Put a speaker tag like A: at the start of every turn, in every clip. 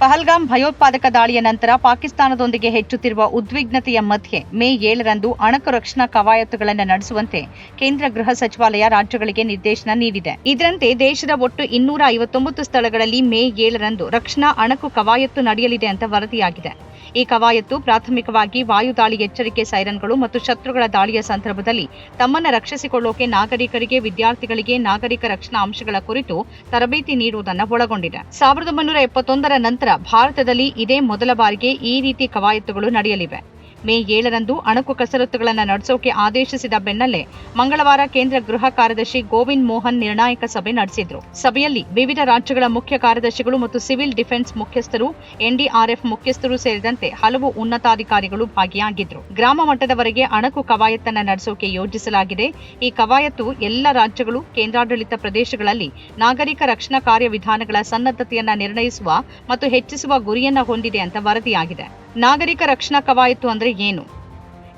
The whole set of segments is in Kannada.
A: ಪಹಲ್ಗಾಮ್ ಭಯೋತ್ಪಾದಕ ದಾಳಿಯ ನಂತರ ಪಾಕಿಸ್ತಾನದೊಂದಿಗೆ ಹೆಚ್ಚುತ್ತಿರುವ ಉದ್ವಿಗ್ನತೆಯ ಮಧ್ಯೆ ಮೇ ಏಳರಂದು ಅಣಕು ರಕ್ಷಣಾ ಕವಾಯತುಗಳನ್ನು ನಡೆಸುವಂತೆ ಕೇಂದ್ರ ಗೃಹ ಸಚಿವಾಲಯ ರಾಜ್ಯಗಳಿಗೆ ನಿರ್ದೇಶನ ನೀಡಿದೆ. ಇದರಂತೆ ದೇಶದ ಒಟ್ಟು ಇನ್ನೂರ ಐವತ್ತೊಂಬತ್ತು ಸ್ಥಳಗಳಲ್ಲಿ ಮೇ ಏಳರಂದು ರಕ್ಷಣಾ ಅಣಕು ಕವಾಯತ್ತು ನಡೆಯಲಿದೆ ಅಂತ ವರದಿಯಾಗಿದೆ. ಈ ಕವಾಯತ್ತು ಪ್ರಾಥಮಿಕವಾಗಿ ವಾಯುದಾಳಿ ಎಚ್ಚರಿಕೆ ಸೈರನ್ಗಳು ಮತ್ತು ಶತ್ರುಗಳ ದಾಳಿಯ ಸಂದರ್ಭದಲ್ಲಿ ತಮ್ಮನ್ನು ರಕ್ಷಿಸಿಕೊಳ್ಳೋಕೆ ನಾಗರಿಕರಿಗೆ, ವಿದ್ಯಾರ್ಥಿಗಳಿಗೆ ನಾಗರಿಕ ರಕ್ಷಣಾ ಅಂಶಗಳ ಕುರಿತು ತರಬೇತಿ ನೀಡುವುದನ್ನು ಒಳಗೊಂಡಿದೆ. ಸಾವಿರದ ಒಂಬೈನೂರ ಎಪ್ಪತ್ತೊಂದರ ನಂತರ ಭಾರತದಲ್ಲಿ ಇದೇ ಮೊದಲ ಬಾರಿಗೆ ಈ ರೀತಿ ಕವಾಯತ್ತುಗಳು ನಡೆಯಲಿವೆ. ಮೇ ಏಳರಂದು ಅಣುಕು ಕಸರತ್ತುಗಳನ್ನು ನಡೆಸೋಕೆ ಆದೇಶಿಸಿದ ಬೆನ್ನಲ್ಲೇ ಮಂಗಳವಾರ ಕೇಂದ್ರ ಗೃಹ ಕಾರ್ಯದರ್ಶಿ ಗೋವಿಂದ್ ಮೋಹನ್ ನಿರ್ಣಾಯಕ ಸಭೆ ನಡೆಸಿದ್ರು. ಸಭೆಯಲ್ಲಿ ವಿವಿಧ ರಾಜ್ಯಗಳ ಮುಖ್ಯ ಕಾರ್ಯದರ್ಶಿಗಳು ಮತ್ತು ಸಿವಿಲ್ ಡಿಫೆನ್ಸ್ ಮುಖ್ಯಸ್ಥರು, ಎನ್ಡಿಆರ್ಎಫ್ ಮುಖ್ಯಸ್ಥರು ಸೇರಿದಂತೆ ಹಲವು ಉನ್ನತಾಧಿಕಾರಿಗಳು ಭಾಗಿಯಾಗಿದ್ರು. ಗ್ರಾಮ ಮಟ್ಟದವರೆಗೆ ಅಣಕು ಕವಾಯತ್ತನ್ನು ನಡೆಸೋಕೆ ಯೋಜಿಸಲಾಗಿದೆ. ಈ ಕವಾಯತ್ತು ಎಲ್ಲ ರಾಜ್ಯಗಳು, ಕೇಂದ್ರಾಡಳಿತ ಪ್ರದೇಶಗಳಲ್ಲಿ ನಾಗರಿಕ ರಕ್ಷಣಾ ಕಾರ್ಯವಿಧಾನಗಳ ಸನ್ನದ್ಧತೆಯನ್ನು ನಿರ್ಣಯಿಸುವ ಮತ್ತು ಹೆಚ್ಚಿಸುವ ಗುರಿಯನ್ನು ಹೊಂದಿದೆ ಅಂತ ವರದಿಯಾಗಿದೆ. ನಾಗರಿಕ ರಕ್ಷಣಾ ಕವಾಯತು ಅಂದ್ರೆ ಏನು?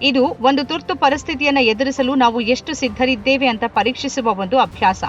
A: ಇದು ಒಂದು ತುರ್ತು ಪರಿಸ್ಥಿತಿಯನ್ನು ಎದುರಿಸಲು ನಾವು ಎಷ್ಟು ಸಿದ್ಧರಿದ್ದೇವೆ ಅಂತ ಪರೀಕ್ಷಿಸುವ ಒಂದು ಅಭ್ಯಾಸ.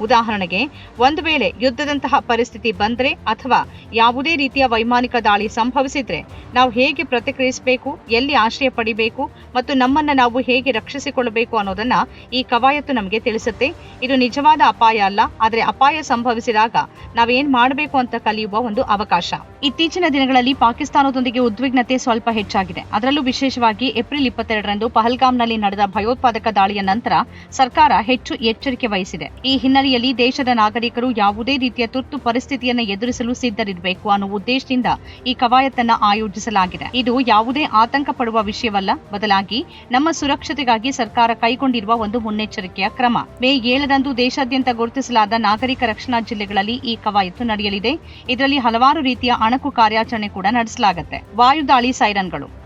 A: ಉದಾಹರಣೆಗೆ, ಒಂದು ವೇಳೆ ಯುದ್ಧದಂತಹ ಪರಿಸ್ಥಿತಿ ಬಂದರೆ ಅಥವಾ ಯಾವುದೇ ರೀತಿಯ ವೈಮಾನಿಕ ದಾಳಿ ಸಂಭವಿಸಿದ್ರೆ, ನಾವು ಹೇಗೆ ಪ್ರತಿಕ್ರಿಯಿಸಬೇಕು, ಎಲ್ಲಿ ಆಶ್ರಯ ಪಡಿಬೇಕು ಮತ್ತು ನಮ್ಮನ್ನ ನಾವು ಹೇಗೆ ರಕ್ಷಿಸಿಕೊಳ್ಳಬೇಕು ಅನ್ನೋದನ್ನ ಈ ಕವಾಯತ್ತು ನಮಗೆ ತಿಳಿಸುತ್ತೆ. ಇದು ನಿಜವಾದ ಅಪಾಯ ಅಲ್ಲ, ಆದರೆ ಅಪಾಯ ಸಂಭವಿಸಿದಾಗ ನಾವೇನ್ ಮಾಡಬೇಕು ಅಂತ ಕಲಿಯುವ ಒಂದು ಅವಕಾಶ. ಇತ್ತೀಚಿನ ದಿನಗಳಲ್ಲಿ ಪಾಕಿಸ್ತಾನದೊಂದಿಗೆ ಉದ್ವಿಗ್ನತೆ ಸ್ವಲ್ಪ ಹೆಚ್ಚಾಗಿದೆ. ಅದರಲ್ಲೂ ವಿಶೇಷವಾಗಿ ಏಪ್ರಿಲ್ ಇಪ್ಪತ್ತೆರಡರಂದು ಪಹಲ್ಗಾಮ್ನಲ್ಲಿ ನಡೆದ ಭಯೋತ್ಪಾದಕ ದಾಳಿಯ ನಂತರ ಸರ್ಕಾರ ಹೆಚ್ಚು ಎಚ್ಚರಿಕೆ ವಹಿಸಿದೆ. ಈ ಹಿನ್ನೆಲೆಯಲ್ಲಿ ದೇಶದ ನಾಗರಿಕರು ಯಾವುದೇ ರೀತಿಯ ತುರ್ತು ಪರಿಸ್ಥಿತಿಯನ್ನು ಎದುರಿಸಲು ಸಿದ್ಧರಿರಬೇಕು ಅನ್ನೋ ಉದ್ದೇಶದಿಂದ ಈ ಕವಾಯತನ್ನು ಆಯೋಜಿಸಲಾಗಿದೆ. ಇದು ಯಾವುದೇ ಆತಂಕ ಪಡುವ ವಿಷಯವಲ್ಲ. ಬದಲಾಗಿ ನಮ್ಮ ಸುರಕ್ಷತೆಗಾಗಿ ಸರ್ಕಾರ ಕೈಗೊಂಡಿರುವ ಒಂದು ಮುನ್ನೆಚ್ಚರಿಕೆಯ ಕ್ರಮ. ಮೇ ಏಳರಂದು ದೇಶಾದ್ಯಂತ ಗುರುತಿಸಲಾದ ನಾಗರಿಕ ರಕ್ಷಣಾ ಜಿಲ್ಲೆಗಳಲ್ಲಿ ಈ ಕವಾಯತ್ತು ನಡೆಯಲಿದೆ. ಇದರಲ್ಲಿ ಹಲವಾರು ರೀತಿಯ ಅಣಕು ಕಾರ್ಯಾಚರಣೆ ಕೂಡ ನಡೆಸಲಾಗುತ್ತೆ. ವಾಯುದಾಳಿ ಸೈರನ್ಗಳು.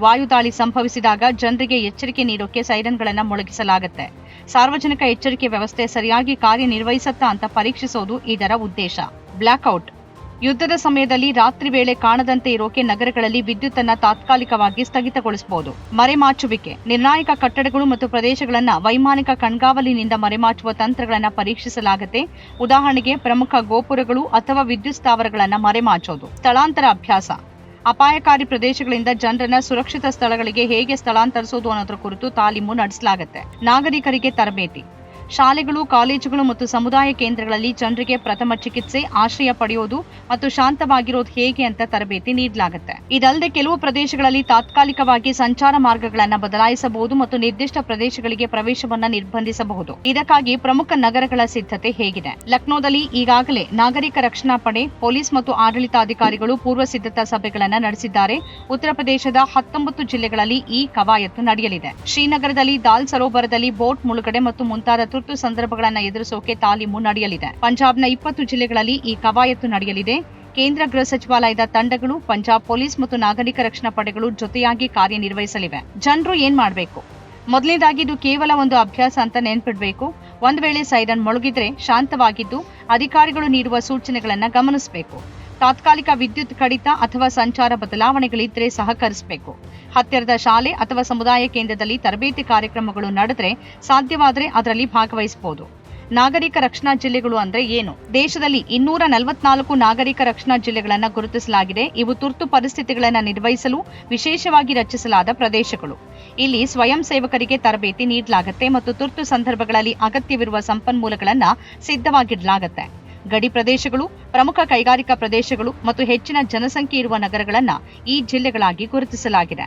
A: ವಾಯುದಾಳಿ ಸಂಭವಿಸಿದಾಗ ಜನರಿಗೆ ಎಚ್ಚರಿಕೆ ನೀಡೋಕೆ ಸೈರನ್ಗಳನ್ನು ಮೊಳಗಿಸಲಾಗುತ್ತೆ. ಸಾರ್ವಜನಿಕ ಎಚ್ಚರಿಕೆ ವ್ಯವಸ್ಥೆ ಸರಿಯಾಗಿ ಕಾರ್ಯನಿರ್ವಹಿಸತ್ತಾ ಅಂತ ಪರೀಕ್ಷಿಸೋದು ಇದರ ಉದ್ದೇಶ. ಬ್ಲಾಕ್ಔಟ್. ಯುದ್ಧದ ಸಮಯದಲ್ಲಿ ರಾತ್ರಿ ವೇಳೆ ಕಾಣದಂತೆ ಇರೋಕೆ ನಗರಗಳಲ್ಲಿ ವಿದ್ಯುತ್ ಅನ್ನ ತಾತ್ಕಾಲಿಕವಾಗಿ ಸ್ಥಗಿತಗೊಳಿಸಬಹುದು ಮರೆಮಾಚುವಿಕೆ. ನಿರ್ಣಾಯಕ ಕಟ್ಟಡಗಳು ಮತ್ತು ಪ್ರದೇಶಗಳನ್ನು ವೈಮಾನಿಕ ಕಣ್ಗಾವಲಿನಿಂದ ಮರೆಮಾಚುವ ತಂತ್ರಗಳನ್ನು ಪರೀಕ್ಷಿಸಲಾಗುತ್ತೆ. ಉದಾಹರಣೆಗೆ ಪ್ರಮುಖ ಗೋಪುರಗಳು ಅಥವಾ ವಿದ್ಯುತ್ ಸ್ಥಾವರಗಳನ್ನು ಮರೆಮಾಚೋದು. ಸ್ಥಳಾಂತರ ಅಭ್ಯಾಸ. ಅಪಾಯಕಾರಿ ಪ್ರದೇಶಗಳಿಂದ ಜನರನ್ನ ಸುರಕ್ಷಿತ ಸ್ಥಳಗಳಿಗೆ ಹೇಗೆ ಸ್ಥಳಾಂತರಿಸೋದು ಅನ್ನೋದ್ರ ಕುರಿತು ತಾಲೀಮು ನಡೆಸಲಾಗುತ್ತೆ. ನಾಗರಿಕರಿಗೆ ತರಬೇತಿ. ಶಾಲೆಗಳು, ಕಾಲೇಜುಗಳು ಮತ್ತು ಸಮುದಾಯ ಕೇಂದ್ರಗಳಲ್ಲಿ ಜನರಿಗೆ ಪ್ರಥಮ ಚಿಕಿತ್ಸೆ, ಆಶ್ರಯ ಪಡೆಯೋದು ಮತ್ತು ಶಾಂತವಾಗಿರೋದು ಹೇಗೆ ಅಂತ ತರಬೇತಿ ನೀಡಲಾಗುತ್ತೆ. ಇದಲ್ಲದೆ ಕೆಲವು ಪ್ರದೇಶಗಳಲ್ಲಿ ತಾತ್ಕಾಲಿಕವಾಗಿ ಸಂಚಾರ ಮಾರ್ಗಗಳನ್ನು ಬದಲಾಯಿಸಬಹುದು ಮತ್ತು ನಿರ್ದಿಷ್ಟ ಪ್ರದೇಶಗಳಿಗೆ ಪ್ರವೇಶವನ್ನ ನಿರ್ಬಂಧಿಸಬಹುದು. ಇದಕ್ಕಾಗಿ ಪ್ರಮುಖ ನಗರಗಳ ಸಿದ್ಧತೆ ಹೇಗಿದೆ. ಲಕ್ನೋದಲ್ಲಿ ಈಗಾಗಲೇ ನಾಗರಿಕ ರಕ್ಷಣಾ ಪಡೆ, ಪೊಲೀಸ್ ಮತ್ತು ಆಡಳಿತಾಧಿಕಾರಿಗಳು ಪೂರ್ವ ಸಿದ್ಧತಾ ಸಭೆಗಳನ್ನು ನಡೆಸಿದ್ದಾರೆ. ಉತ್ತರ ಪ್ರದೇಶದ ಹತ್ತೊಂಬತ್ತು ಜಿಲ್ಲೆಗಳಲ್ಲಿ ಈ ಕವಾಯತ್ತು ನಡೆಯಲಿದೆ. ಶ್ರೀನಗರದಲ್ಲಿ ದಾಲ್ ಸರೋವರದಲ್ಲಿ ಬೋಟ್ ಮುಳುಗಡೆ ಮತ್ತು ಮುಂತಾದ ತುರ್ತು ಸಂದರ್ಭಗಳನ್ನು ಎದುರಿಸೋಕೆ ತಾಲೀಮು ನಡೆಯಲಿದೆ. ಪಂಜಾಬ್ನ ಇಪ್ಪತ್ತು ಜಿಲ್ಲೆಗಳಲ್ಲಿ ಈ ಕವಾಯತ್ತು ನಡೆಯಲಿದೆ. ಕೇಂದ್ರ ಗೃಹ ಸಚಿವಾಲಯದ ತಂಡಗಳು, ಪಂಜಾಬ್ ಪೊಲೀಸ್ ಮತ್ತು ನಾಗರಿಕ ರಕ್ಷಣಾ ಪಡೆಗಳು ಜೊತೆಯಾಗಿ ಕಾರ್ಯನಿರ್ವಹಿಸಲಿವೆ. ಜನರು ಏನ್ ಮಾಡಬೇಕು? ಮೊದಲನೇದಾಗಿ ಇದು ಕೇವಲ ಒಂದು ಅಭ್ಯಾಸ ಅಂತ ನೆನ್ಪಿಡ್ಬೇಕು. ಒಂದ್ ವೇಳೆ ಸೈರನ್ ಮೊಳಗಿದ್ರೆ ಶಾಂತವಾಗಿದ್ದು, ಅಧಿಕಾರಿಗಳು ನೀಡುವ ಸೂಚನೆಗಳನ್ನು ಗಮನಿಸಬೇಕು. ತಾತ್ಕಾಲಿಕ ವಿದ್ಯುತ್ ಕಡಿತ ಅಥವಾ ಸಂಚಾರ ಬದಲಾವಣೆಗಳಿದ್ರೆ ಸಹಕರಿಸಬೇಕು. ಹತ್ತಿರದ ಶಾಲೆ ಅಥವಾ ಸಮುದಾಯ ಕೇಂದ್ರದಲ್ಲಿ ತರಬೇತಿ ಕಾರ್ಯಕ್ರಮಗಳು ನಡೆದ್ರೆ ಸಾಧ್ಯವಾದರೆ ಅದರಲ್ಲಿ ಭಾಗವಹಿಸಬಹುದು ನಾಗರಿಕ ರಕ್ಷಣಾ ಜಿಲ್ಲೆಗಳು ಅಂದ್ರೆ ಏನು? ದೇಶದಲ್ಲಿ ಇನ್ನೂರ ನಲವತ್ನಾಲ್ಕು ನಾಗರಿಕ ರಕ್ಷಣಾ ಜಿಲ್ಲೆಗಳನ್ನು ಗುರುತಿಸಲಾಗಿದೆ. ಇವು ತುರ್ತು ಪರಿಸ್ಥಿತಿಗಳನ್ನು ನಿರ್ವಹಿಸಲು, ವಿಶೇಷವಾಗಿ ರಚಿಸಲಾದ ಪ್ರದೇಶಗಳು. ಇಲ್ಲಿ ಸ್ವಯಂ ಸೇವಕರಿಗೆ ತರಬೇತಿ ನೀಡಲಾಗುತ್ತೆ ಮತ್ತು ತುರ್ತು ಸಂದರ್ಭಗಳಲ್ಲಿ ಅಗತ್ಯವಿರುವ ಸಂಪನ್ಮೂಲಗಳನ್ನು ಸಿದ್ಧವಾಗಿಡಲಾಗುತ್ತೆ. ಗಡಿ ಪ್ರದೇಶಗಳು ಪ್ರಮುಖ ಕೈಗಾರಿಕಾ ಪ್ರದೇಶಗಳು ಮತ್ತು ಹೆಚ್ಚಿನ ಜನಸಂಖ್ಯೆ ಇರುವ ನಗರಗಳನ್ನು ಈ ಜಿಲ್ಲೆಗಳಾಗಿ ಗುರುತಿಸಲಾಗಿದೆ.